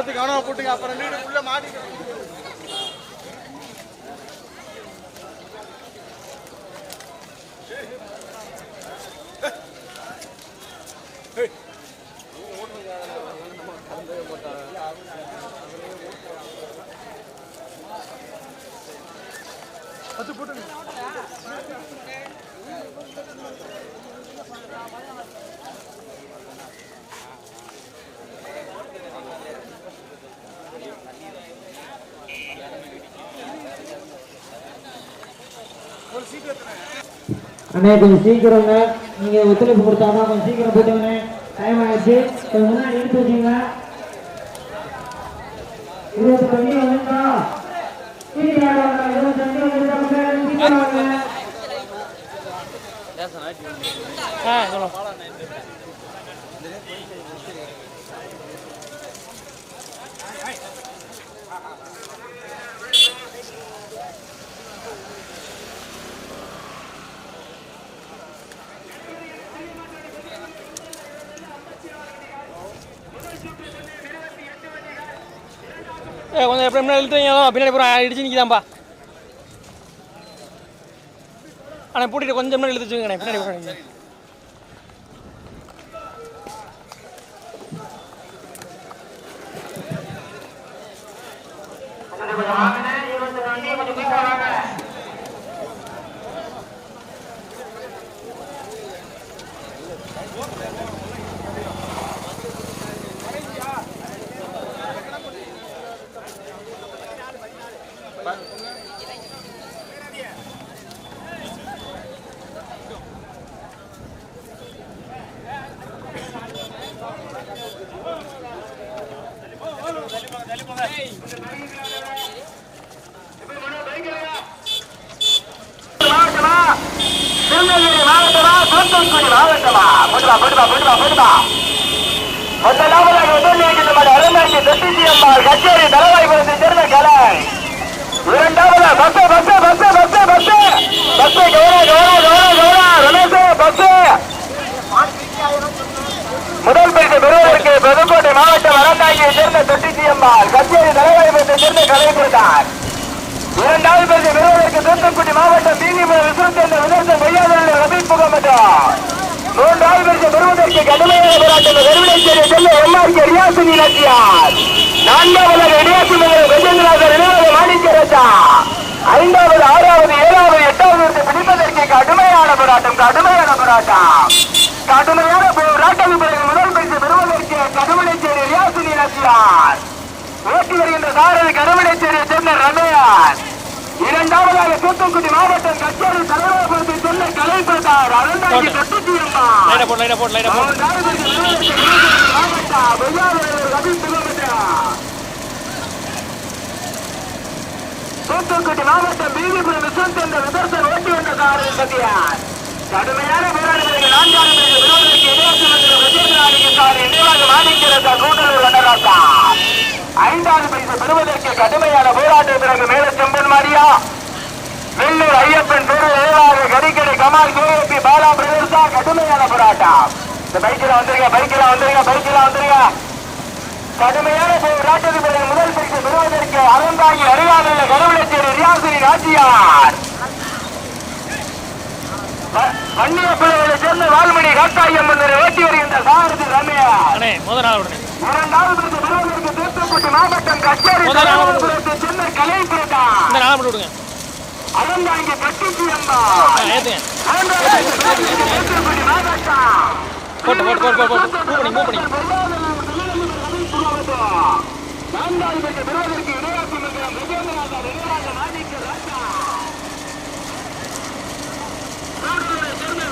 பார்த்து கவனமா போட்டுங்க அப்புறம் வீடு உள்ள மாட்டிக்க அண்ணே கொஞ்சம் சீக்கிரங்க. நீங்க ஒத்துழைப்பு கொடுத்தாதான் கொஞ்சம் சீக்கிரம் போயிட்டுங்கண்ணே டைம் ஆயிடுச்சு. கொஞ்சம் முன்னாடி எடுத்து வச்சுங்க இருபத்தி ரெண்டு வந்துட்டா சீக்கிரம் வாங்க. ஏ கொஞ்சம் எப்படி முன்னாடி இழுத்துறீங்க பின்னாடி பூரா இடிச்சு நிற்கிதான்ப்பா ஆனால் பூட்டிட்டு கொஞ்சம் முன்னாடி இழுத்து வச்சுக்கண்ணே பின்னாடி பூரா நிக்குது. மாவட்டமா திருநெல்வேலி மாவட்டமா தூத்துக்குடி மாவட்டமா போட்டுவா போட்டுவா போட்டுவா போட்டுவா முதலாவதாக முதல் நீக்கின்ற அருமைக்கு தொட்டிச்சி அம்மாள் கச்சேரி தலைவாய்புரத்தை சேர்ந்த கலை இரண்டாவது பஸ் பஸ் பஸ் பஸ் பஸ் பஸ் கௌரா கௌரா கௌரா கௌரா ரமேஷ் பஸ் முதல் பரிசு பெறுவதற்கு புதுக்கோட்டை மாவட்டம் அறந்தாங்கியை சேர்ந்த தொட்டிச்சி அம்மாள் கச்சேரி தலைவாய்புரத்தை சேர்ந்த கலை கொடுத்தார். இரண்டாவது பரிசு பெறுவதற்கு தூத்துக்குடி மாவட்டம் நீதிமன்ற விசுவத்தேர்ந்த விதர்சன் பொய்யாதவர்கள் ரபீப் முகமது மூன்றாவது பரிசு பெறுவதற்கு கடுமையான போராட்டம் கருவினைச்சேரி செல்ல எம்ஆர்கே ரியாசினி நச்சியார் நான்காவது இடையாசி மகன் கஜேந்திரநாதர் நினைவாக மாணிக்க ரஜா. ஐந்தாவது ஆறாவது ஏழாவது எட்டாவது இடத்தை பிடிப்பதற்கு கடுமையான போராட்டம் கடுமையான போராட்டம். கடுமையான போராட்டம் பிறகு முதல் பரிசு பெறுவதற்கு கடுமையை நச்சியார் ஓட்டி வருகின்ற சாரதி கருமனைச்சேரியை சேர்ந்த ரமேஷ் இரண்டாவதாக தூத்துக்குடி மாவட்டம் கச்சேரி தலைவரத்தை சொன்ன ரவி கிலோமீட்டர் தூத்துக்குடி மாவட்டம் பீவிபுரம் விஸ்வந்த் என்ற விதர்சன் ஓட்டி வந்த சாரதி சத்தியார் கடுமையான போராட்டங்களுக்கு நான்காவது விரோதத்திற்கு இடையாட்சி மந்திர விஜயநாடிக்கு சார் நினைவாக மாணிக்கிறதா கூட்டலூர் வண்டராசா ஐந்தாவது பரிசு பெறுவதற்கு கடுமையான போராட்டம் பிறகு மேல செம்பன் மாரியா? வெள்ளூர் ஐயப்பன் பேரு நினைவாக கரிக்கடை கமால் கேபி பாலா பிரதேசா கடுமையான போராட்டம். இந்த பைக்கில் வந்துருங்க பைக்கில் வந்துருங்க பைக்கில் வந்துருங்க. கடுமையான போராட்டத்துக்கு பிறகு முதல் பரிசு பெறுவதற்கு அறந்தாங்கி அருகாமையில் கருவிளச்சேரி ரியாசினி நாச்சியார். வன்னியப்பிள்ளைகளை சேர்ந்த வால்மணி காட்டாயம்மன் ஓட்டி வருகின்ற சாரதி ரம்யா. முதல் நாள் உடனே. இரண்டாவது பெறுவதற்கு தூத்துக்குடி மாவட்டம் கச்சேரி சேர்ந்த கலை பிரதா இந்த நாள் விடுங்க. அறந்தாங்கி பட்டிச்சி அம்மா. தூத்துக்குடி மாவட்டம். போட்டு போட்டு போட்டு போட்டு போட்டு. மூவ் பண்ணி மூவ் பண்ணி. நான்காவது பெறுவதற்கு இடையாட்சி மன்றம் கஜேந்திரநாதர் நினைவாக மாணிக்க ராஜா கூடலூரை சேர்ந்த வளர் ராஜா இருபத்தி ஆறு வண்டிகளில் நான்கு வண்டிகள் தெரியா நான்கு வண்டிகள் தெரியா முதல் பரிசு பெறுவதற்கு ராமந்தாவை சதீஷா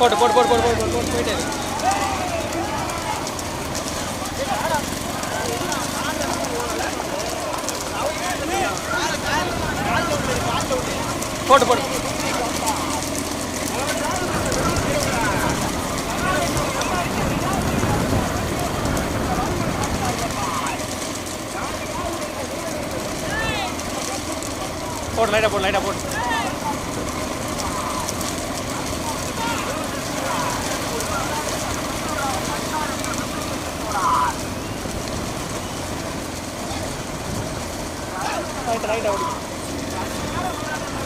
போட்டு போட்டு போட்டு போட்டு போட்டு போட்டு போயிட்டே. போட்டு போட்டு போட்டு லைட்டாக போட்டு லைட்டாக போட்டு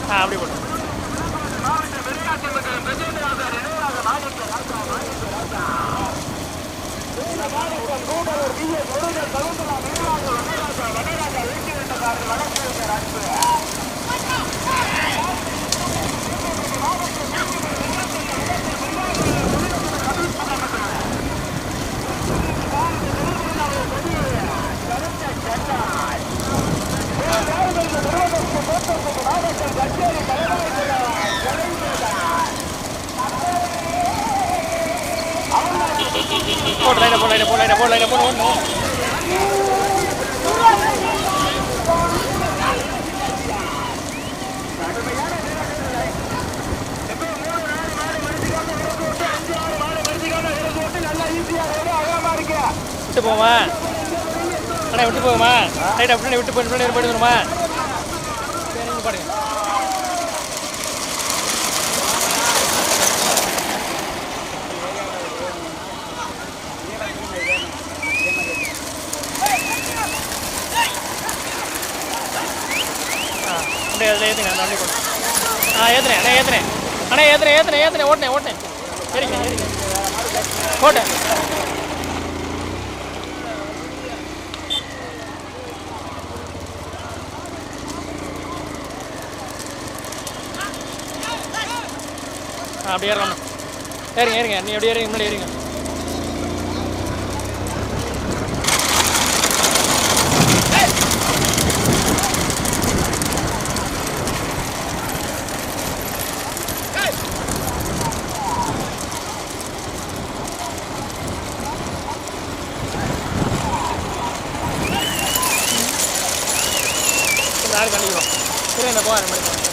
ஆ அப்படி போட்டு. போட்டு லைட்டாக போட்டு லைட்டாக போட்டு லைட்டாக போட்டு லைட்டாக போட்டு ஓடணும் விட்டு போமா அண்ணா விட்டு போகுமா ரைட் விட்டு விட்டு போயிட்டு போயிட்டு போயிட்டு வருமா? சரி நீங்க பாடுங்க ஆ அப்படியே அதில் ஏற்றுங்க அந்த வண்டி போட்டு ஆ ஏற்றுனேன் அண்ணா ஏற்றுனேன் அண்ணா ஏற்றுனேன் ஏற்றுனேன் ஏற்றுனேன் ஓட்டினேன் ஓட்டினேன். சரிங்க சரிங்க ஆ அப்படியே ஏறலாம் ஏறுங்க ஏறுங்க நீ அப்படியே ஏறுங்க முன்னாடி ஏறுங்க இந்த ஆள் சரி இருங்க இந்த போகிறேன்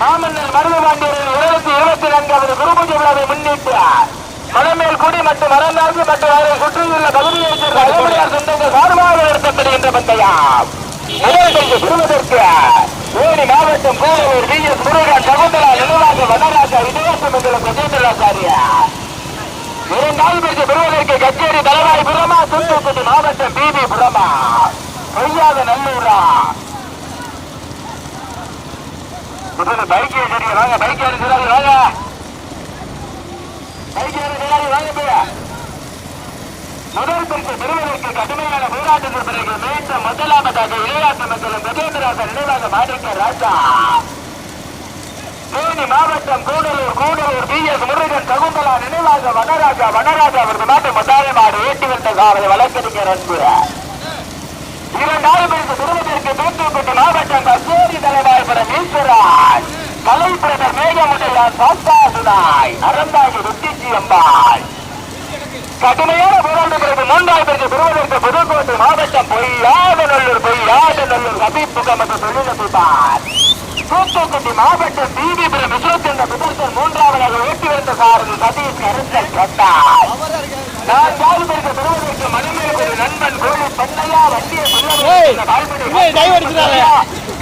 மாமன்னர் மருதபாண்டியரின் இருபத்தி இருபத்தி நான்காவது குருபூஜை விழாவை முன்னிட்டு மலமேல் குடி மற்றும் மரநாசி மற்றும் சுற்றியுள்ள பகுதியைச் சேர்ந்த அலுவலர் சொந்தங்கள் சார்பாக நடத்தப்படுகின்ற பந்தயம். பெறுவதற்கு தேனி மாவட்டம் கூடலூர் டி எஸ். முருகன் சகுந்தலா நிர்வாக வனராஜா இரண்டாவது பெறுவதற்கு கச்சேரி தலைவாய் புறமா தூத்துக்குடி மாவட்டம் பிபி புறமா கொய்யாத நல்லூரா. முதல்ல பைக் சரி வாங்க பைக் எடுக்கிறாரு வாங்க. பைக் எடுக்கிறாரு வாங்க போய். முதல் பரிசு பெறுவதற்கு கடுமையான போராட்டத்திற்கு பிறகு மீண்டும் முதலாவதாக விளையாட்டு மண்டலம் கஜேந்திராசன் நினைவாக மாணிக்க ராஜா. தேனி மாவட்டம் கூடலூர் கூடலூர் பி எஸ் முருகன் சகுந்தலா நினைவாக வனராஜா வனராஜா அவரது நாட்டு முதலாளி மாடு ஏற்றி வந்த காவலை வழக்கறிஞர் அன்பு. இரண்டாவது பரிசு பெறுவதற்கு தூத்துக்குடி மாவட்டம் கஸ்தூரி தலைவாய்புரம் ஈஸ்வராஜ் கலைப்பிரதர் மேகமுடையார் சாஸ்தாசுதாய் அறந்தாங்கி ருத்திச்சி அம்பாள். கடுமையான போராட்டம் பிறகு மூன்றாவது பரிசு பெறுவதற்கு புதுக்கோட்டை மாவட்டம் பொய்யாதநல்லூர் பொய்யாதநல்லூர் ஹபீப் முகமது தொழிலதிபார் தூத்துக்குடி மாவட்டம் தீவிபுரம் விஸ்வச்சந்திர புதர்சன் மூன்றாவதாக ஓட்டி வந்த சாரதி சதீஷ் அரசன் கட்டார் பெறுவதற்கு மணிமேல் ஒரு நண்பன் கோழி பண்ணையா வண்டியை.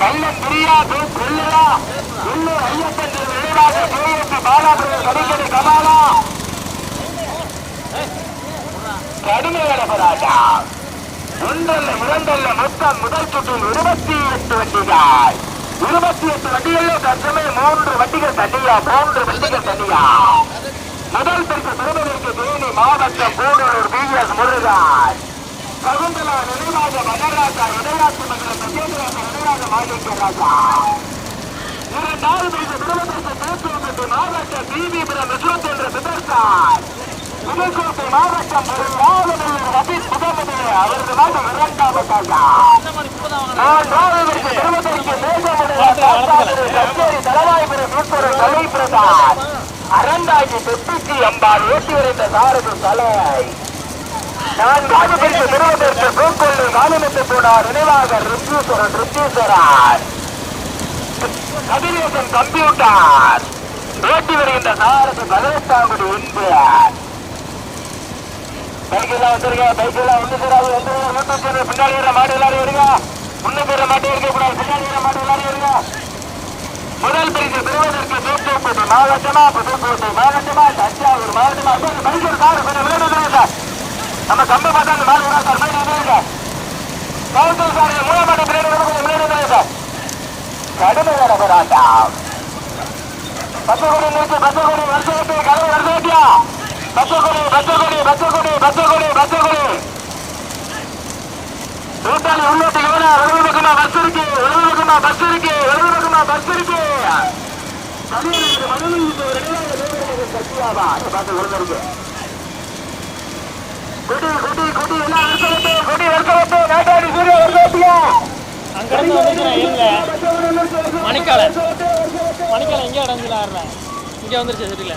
கள்ளன் பிரியா கொல்லுலா உள்ளூர் ஐயப்பன் பாலாபுரம் கடிக்கடி கடுமையான போராட்டம். ஒன்றல்ல இரண்டல்ல மொத்தம் முதல் சுற்றில் இருபத்தி எட்டு வண்டிகள். இருபத்தி எட்டு வண்டிகளில் தற்சமயம் மூன்று வண்டிகள் தனியா மூன்று வண்டிகள் தனியா. முதல் பரிசு பெறுவதற்கு தேனி மாவட்டம் கூடலூர் பி எஸ் முருகன் சகுந்தலா நினைவாக மகராஜா இடையாட்சி மன்றம் சத்யேந்திராஜா இடையாக மாணிக்க ராஜா இரண்டாவது பரிசு பெறுவதற்கு தூத்துக்குடி மாவட்டம் பிபிபுரம் விஸ்வச்சந்திர சுதர்சான் புதுக்கோட்டை மாவட்டம் ஒரு பொருளாதார ரபீஸ் முகமது அவரது நாடு இரண்டாவதாக மூன்றாவது பரிசு பெறுவதற்கு மேகமுடைய சாஸ்தாபுரம் கச்சேரி தலைவாய்ப்பு ஈஸ்வரன் கலை பிரதான் அறந்தாங்கி பெட்டிச்சி அம்பாள் ஏற்றி வரைந்த சாரதி தலை. நான்காவது பரிசு பெறுவதற்கு கோக்கொள்ளு காலமிட்டு போனார். நினைவாக ருத்தீஸ்வரன் ருத்தீஸ்வரன் கதிரேசன் கம்ப்யூட்டர். ஏற்றி வருகின்ற சாரதி பதினெட்டாங்குடி இந்தியன் பைக்கெல்லாம் வந்துருங்க பைக்கெல்லாம் ஒண்ணு சேராது எந்த யூடியூப் சேனல் பின்னாடி வர மாடு எல்லாரும் வருங்க முன்னுக்கு வர மாட்டே இருக்க கூடாது பின்னாடி வர மாடு எல்லாரும் வருங்க முதல் பரிசு பெறுவதற்கு தூத்துக்குடி மாவட்டமா புதுக்கோட்டை மாவட்டமா தஞ்சாவூர் மாவட்டமா கொஞ்சம் பைக்கர் சார் கொஞ்சம் விளையாடுங்க சார் நம்ம கம்பு பார்த்தா அந்த மாடு வரா சார் விளையாடுங்க கவுன்சில் சார் மூணாம் மாட்டு கொஞ்சம் விளையாடுங்க சார். கடுமையான போராட்டம் பச்சைக்கொடி நிறுத்து பச்சைக்கொடி வருஷ வெட்டி கதவு வருஷ வெட்டியா பச்சைக்கொடி பச்சைக்கொடி பச்சைக்கொடி பச்சைக்கொடி பச்சைக்கொடி. கூட்டாளி உள்ளோட்டு எவ்வளோ பக்கமா பஸ் இருக்கு பக்கமா பஸ் இருக்கு பக்கமா பஸ் இருக்கு கொடி கொடி கொடி எல்லாம் வெட்டு கொடி வருஷ வெட்டு வேட்டாடி சூரிய வருஷ வெட்டியா அங்கிருந்து வந்துருச்சுண்ணே இல்ல மணிக்கால மணிக்கால எங்கே இடஞ்சில ஆடுறேன் இங்கே வந்துருச்சு சரியில்ல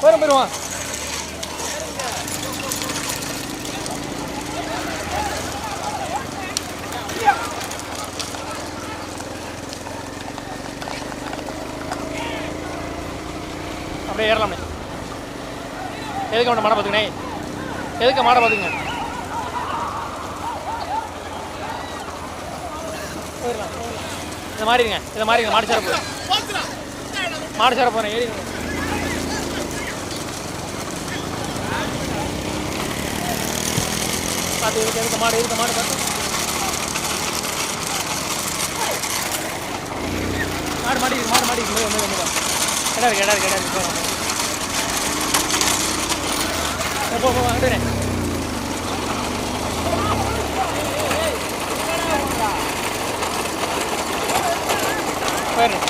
போயிடும் போயிடுவான் அப்படியே ஏறலாமே. எதுக்கு அவனை மாடை பார்த்துக்கணே எதுக்கு மாடை பார்த்துங்க போயிடலாம் இதை மாறிடுங்க இதை மாறிடுங்க மாடு சேர போகிறேன் மாடு சேர போகிறேன் ஏறி பார்த்து இருக்கு இருக்க மாடு இருக்க மாடு பார்த்து மாடு மாடி மாடு மாடி இருக்கு ஒன்று ஒன்று கடை இருக்கு கடை இருக்கு கடை இருக்கு. போகிறோம் போ போ வாங்கிட்டேன் போயிடுறேன்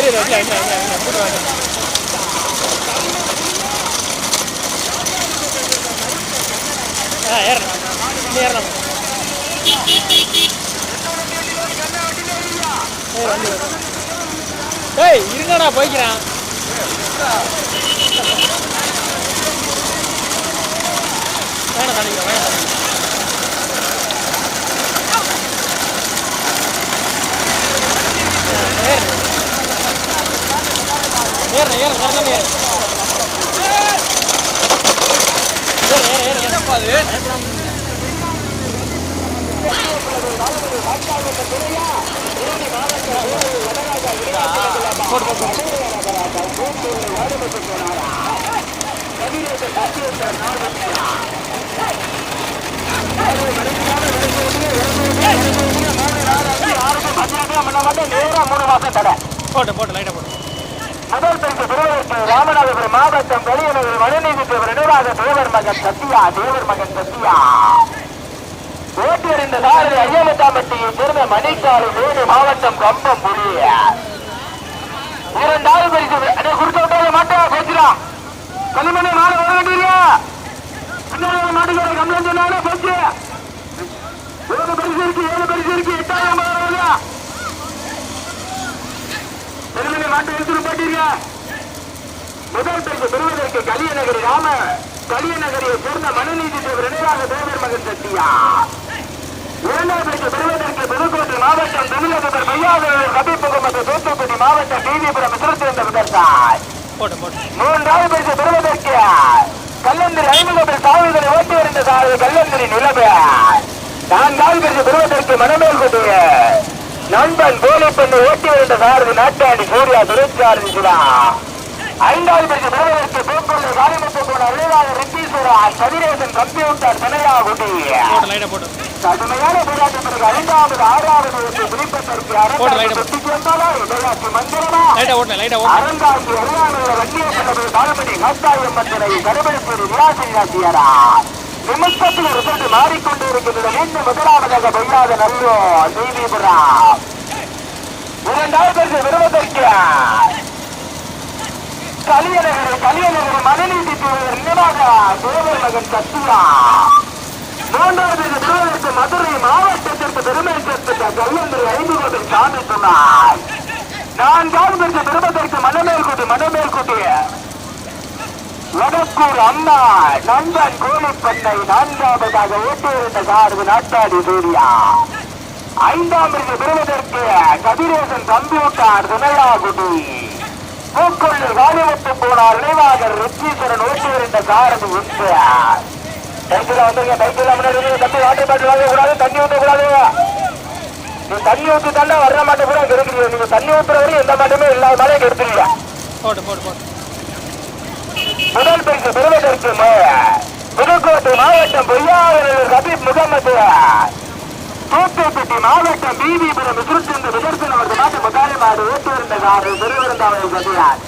இல்ல, இல்ல, போட்டு வாங்க. ஆ, ஏறணும். ஏறணும். ஏய் இருங்கடா போய்க்கிறேன் வேணாம் தண்ணிக்கிறேன் வேணாம் ஏறு ஏறு கரெக்டாக ஏறு. போட்டு போட்டு லைட்டா முதல் பரிசு பெறுவதற்கு ராமநாதபுரம் மாவட்டம் வெளியனூர் மனுநீதி தேவர் நினைவாக தேவர் மகன் சத்யா தேவர் மகன் சத்யா. ஓட்டி அறிந்த சாரதி ஐயமத்தாம்பட்டியை சேர்ந்த மணிக்காலை வேணு மாவட்டம் கம்பம் புரிய இரண்டாவது பரிசு அடே குடிச்ச விட்டால மாட்டா போச்சுலாம் கனிமணி நாலு வர வேண்டிய பின்னாடி மாட்டுக்கார கம்ப்ளைண்ட் சொன்னாலே போச்சு. ஏழு பரிசு இருக்கு ஏழு பரிசு இருக்கு எட்டாயிரம் வருதா. பெருமனை மாட்டு எடுத்துட்டு போட்டீங்க முதல் பரிசு பெறுவதற்கு கலியநகரி ராம கலியநகரியை சேர்ந்த மனுநீதி நினைவாக தேவர் மகன் சத்தியா இரண்டாவது பரிசு பெறுவதற்கு புதுக்கோட்டை மாவட்டம் தமிழகத்தில் மையாதவர் கபீப் முகமது தூத்துக்குடி மாவட்டம் டிவிபுரம் போட்டு போட்டு மூன்றாவது பரிசு பெறுவதற்கு கல்லந்திரி ஐமுகத்தில் சாவிகளை ஓட்டி வருந்த சாரதி கல்லந்திரி நிலவு நான்காவது பரிசு பெறுவதற்கு மனமேல் கொண்டு நண்பன் போலி பெண்ணை ஓட்டி வருகின்ற சாரதி நாட்டாண்டி சூர்யா துரைச்சாரதி சுடா ஐந்தாவது பிரிவு பெறுவதற்கு போக்குவரத்து காரியமுத்து போன அருளாக ரித்தீஸ்வரா கதிரேசன் கம்ப்யூட்டர் சினையாகுடி கடுமையான போராட்டம் பிறகு ஐந்தாவது ஆறாவது குறிப்பிட்டதற்கு அரங்காட்சி அருகாமையில் வண்டியை கொண்டது காலமணி மத்தாயம் மந்திரை கருமணிப்பூர் விளாசி ராசியாரா நிமிஷத்தில் ரிசல்ட் மாறிக்கொண்டிருக்கின்றது. மீண்டும் முதலாவதாக பொய்யாத நல்லோ செய்திபுரம் இரண்டாவது விரும்பதற்கு கலியநகர் கலியநகர் மனநீதி தூதர் நினைவாக தேவர் மகன் சத்யா மூன்றாவது தூதருக்கு மதுரை மாவட்டத்திற்கு பெருமை சேர்த்த கல்லந்தர் ஐந்து கோடி சாமி சொன்னார் நான்காவது விரும்பதற்கு மனமேல்குட்டி மனமேல்குட்டி வடக்கூர் அம்மா நண்பன் கோழிப்பண்ணை நான்காவதாக ஓட்டியிருந்த சார்பு நாட்டாடி சூர்யா. ஐந்தாம் இருந்து பெறுவதற்கு கதிரேசன் கம்ப்யூட்டர் துணையாகுடி பூக்கொள்ளு காலிமுத்து போனார் நினைவாக ரித்தீஸ்வரன் ஓட்டியிருந்த சாரதி உண்டு பைக்கில் வந்துருங்க பைக்கில் முன்னாடி இருந்து தம்பி வாட்டர் பாட்டில் வாங்க கூடாது தண்ணி ஊற்ற கூடாது நீ தண்ணி ஊற்றி தாண்டா வர்ற மாட்டே கூட இருக்கிறீங்க நீங்க தண்ணி ஊற்றுற வரையும் எந்த மாட்டுமே இல்லாத மாதிரி கெடுத்துறீங்க போட்டு போட்டு போட்டு முதல் பரிசு பெறுவதற்கு புதுக்கோட்டை மாவட்டம் பொய்யாவூர் ஹபீப் முகமது. தூத்துக்குடி மாவட்டம் பிபிபுரம் விசுருச்சந்த விதர்சன் அவர்கள் நாட்டு முகாரி மாடு ஓட்டு இருந்த காரு பெருவிருந்தாவை பதிலார்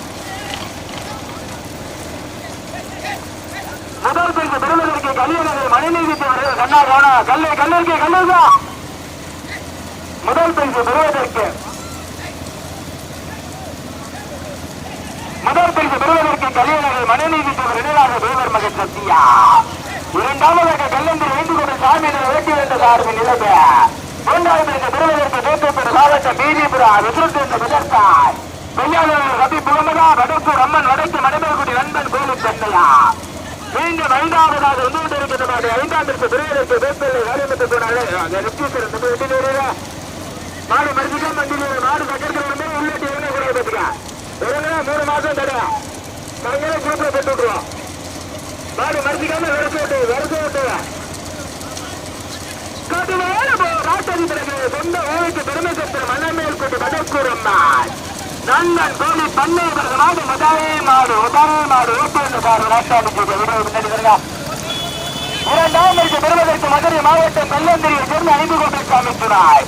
முதல் பரிசு பெறுவதற்கு கல்யாணத்தில் மணிநீதி தேவர் கண்ணா கவனா கல்லை கல்லூரிக்கு கல்லூரிதா முதல் பரிசு பெறுவதற்கு முதல் பரிசு பெறுவதற்கு கல்யாணர்கள் மனநீதி தூர் நினைவாக தேவர் மகன் சத்தியா இரண்டாவதாக கல்லந்தில் வேண்டிக் கொண்ட சாமியினர் விளக்கி வைத்த சார்பின் நிலைமை மூன்றாவது பரிசு பெறுவதற்கு தேக்கப்பட்ட மாவட்டம் பீதிபுரா விசுருத்திருந்த விதர்த்தாய் பெய்யாளர் ரவி புகமதா வடக்கு ரம்மன் வடக்கு மடமேல்குடி நண்பன் கோயில் சென்னையா? மீண்டும் ஐந்தாவதாக வந்து கொண்டிருக்கின்ற மாதிரி ஐந்தாம் பரிசு பெறுவதற்கு வேப்பிள்ளை காரியமத்துக் கொண்டாலே மாடு மறுத்துதான் வண்டியில் மாடு கட்டிருக்கிற உள்ளே கூட பார்த்துக்க? ஒருங்க மூணு மாசம் தடவை கையில குரூப்ல போட்டு விட்டுருவோம் பாடி மறுபடிக்காம விரச விட்டு விரச விட்டு கடுமையான போ- பிறகு சொந்த ஊருக்கு பெருமை சேர்த்த மன்னமேல் கொண்டு வடக்கூர் அம்மாள். நண்பன் கோழி பண்ணை பிறகு மாடு முதலே மாடு. முதலே மாடு ஊட்டு பாரு நாட்டாமிக்கு முன்னாடி வருங்க. இரண்டாம் வயசு பெறுவதற்கு மதுரை மாவட்டம் கல்லந்திரியை சேர்ந்து ஐந்து கோட்டிற்கு அமைத்துள்ளாய்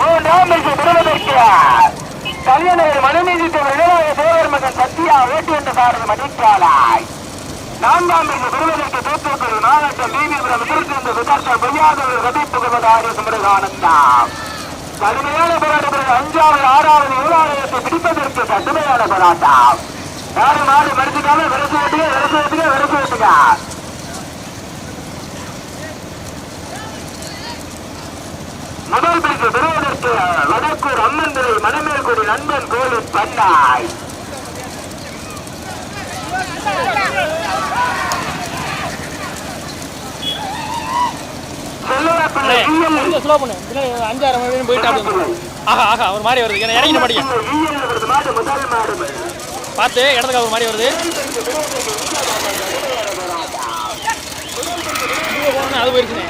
மூன்றாம் வயசு பெறுவதற்கு கல்யாணர் மனுநீதித்த இளைய தேவர் மகன் சத்யா ஓட்டு என்ற சாரதி மதிப்பாளாய் நான்காம் வயசு பெறுவதற்கு தூத்துக்குடி மாவட்டம் பிபிபுரம் திருச்சிந்த சுதர்சன் பொய்யாதவர் ரவி புகழ்வது ஆரிய சுமரகானந்தாம் கடுமையான போராட்டம் அஞ்சாவது ஆறாவது ஏழாவது பிடிப்பதற்கு கடுமையான போராட்டம். யாரு மாடு மடிச்சுக்காம விரசு வெட்டுங்க விரசு வெட்டுங்க விரசு வெட்டுங்க முதல் பரிசு பெறுவதற்கு வடக்கூர் அம்மன் துறை மணமேல்குடி நண்பன் கோழி பண்டாய் அஞ்சாயிரம் ஆஹா ஆஹா ஒரு மாதிரி வருது. ஏன்னா இறங்கிட பார்த்து இடத்துக்கு ஒரு மாதிரி வருது. அது போயிருச்சுனே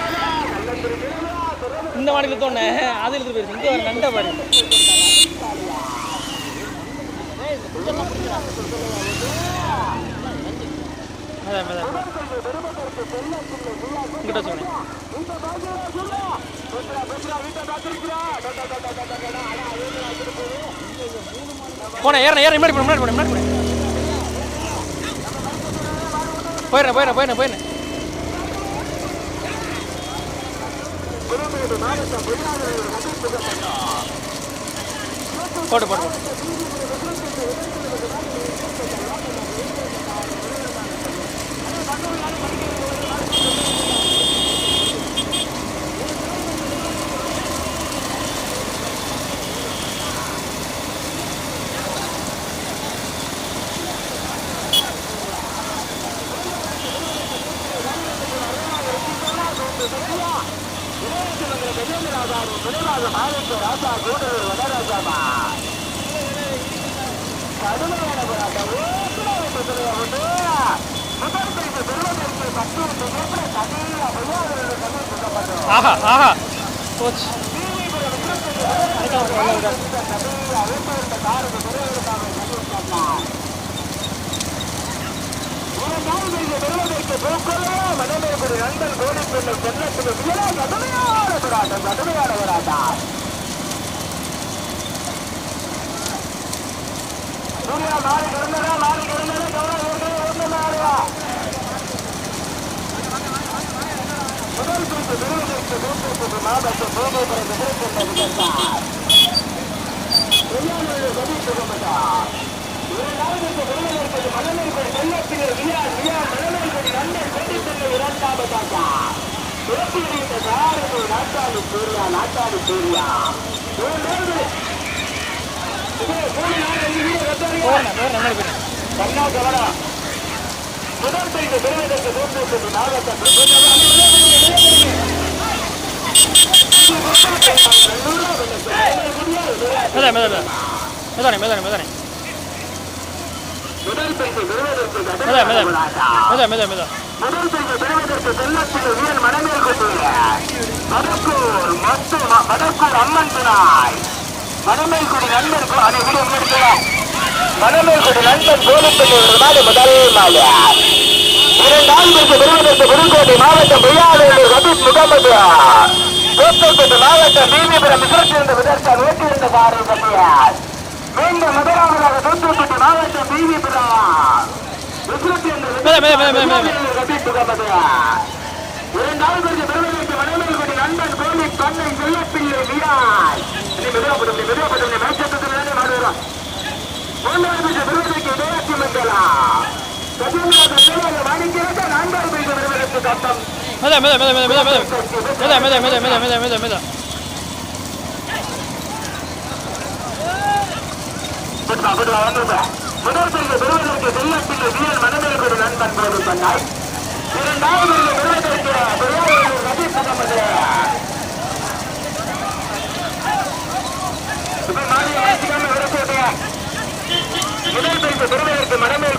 இந்த மாடி இழுத்தோன்னே அது இழுத்து போயிருச்சு இங்கே ஒரு நண்டை பாரு. உங்கள்கிட்ட அதான். இங்கிட்ட சொன்னேன் போனேன் ஏறணும் ஏற முன்னாடி போன முன்னாடி போன முன்னாடி போனேன் போயிடுறேன் போயிடுறேன் போயிடுறேன் போயிடுறேன். ஈரோடு மாவட்டம் பொறியாளர் மகன் புகழ்ந்தார் போட்டு போட்டு மன்னூர் நாடு படிக்கிறது ராஜாவின் நினைவாக மாதத்து ராஜா கூடலூர் வடராஜாமா கடுமையான போராட்டம் உண்டு முதல் பரிசு பெறுவதற்கு பத்து மிகப்பெரிய தனியாக பொதுவாளர்கள் கண்டு சொல்லப்பட்டோம் ஆஹா ஆஹா. போச்சு. தனியாக ஊற்றுவதற்கு காருக்கு பெறுவதற்காக கண்டு சொன்னான் இங்கே வருவதற்கு போக்குவரையா மனதில் ஒரு நண்பன் கோடி பெண்கள் பெண்ணத்தின் வியலா கடுமையான போராட்டம் கடுமையான போராட்டம். சூர்யா மாறி கிடந்ததா? மாறி கிடந்ததா? கவனம் இருந்தது ஒன்றுமாறியா முதல் குறிப்பு தன்னை வெடித்தது இரண்டாவதாக சிறப்பு அடித்த சாரதி நாட்டாளி சூர்யா நாட்டாளி சூர்யா. மூன்றாவது. கண்ணா கவனா முதல் பரிசு பெறுவதற்கு முதல் பரிசை பெறுவதற்கு முதல் பரிசை பெறுவதற்கு செல்லக்கூடிய வீரன் மனமேற்கொண்டுள்ள மதக்கூர் மொத்த மதக்கூர் அம்மன் துணாய் மனமேற்குடி நண்பர் அதை விட முன்னெடுக்கலாம் மனமேற்குடி நண்பன் கோலப்பள்ளி முதல் மாலை. இரண்டாம் பரிசு பெறுவதற்கு புதுக்கோட்டை மாவட்டம் பொய்யாளூர் ஹபீப் முகமது. தூத்துக்குடி மாவட்டம் தீமிபுரம் மிசிரத்திலிருந்து விதர்த்தால் ஓட்டியிருந்த காரை பற்றியார் மீண்டும் முதலாவதாக தூத்துக்குடி மாவட்டம் மெதா மெதா இரண்டாவது பெறுவதற்கு மணமேல்குடி நண்பன் கோழி பண்ணை செல்லப்பிள்ளை வீராய் இனி மெதுவாப்படும் மெதுவாப்படும் மேட்சத்துக்கு மாடுவோம் மூன்றாவது பரிசு பெறுவதற்கு தேவத்தி மண்டலா வாங்கிக்கிறத நான்காவது பரிசு பெறுவதற்கு சட்டம் மெதா மெதா மெதா மெதா மெதா மெதா மெதா மெதா மெதா மெதா மெதா ரூபாய் ஒரு ரூபாய் ரூபாய் முதல் பிரிவு பெறுவதற்கு செல்லத்தில் வீரன் மனதில் ஒரு நண்பன் போது சொன்னார் இரண்டாவது பிரிவு பெறுவதற்கு பெரியார் நபி சகமது முதல் பிரிவு பெறுவதற்கு மனமேல்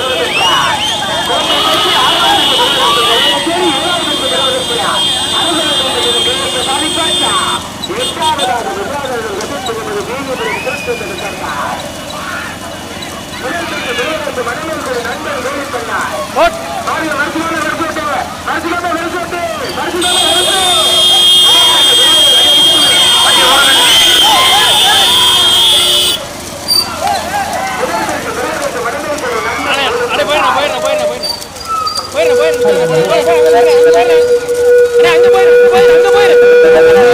நமது வடலூர் நண்பர் வேலை பண்ணார் மருத்துவ மருத்துவ மருத்துவ மருத்துவ மருத்துவ போயிரு போயிரு போயிரு போயிரு போயிரு அங்க போயிரு அங்க போயிரு அங்க போயிரு.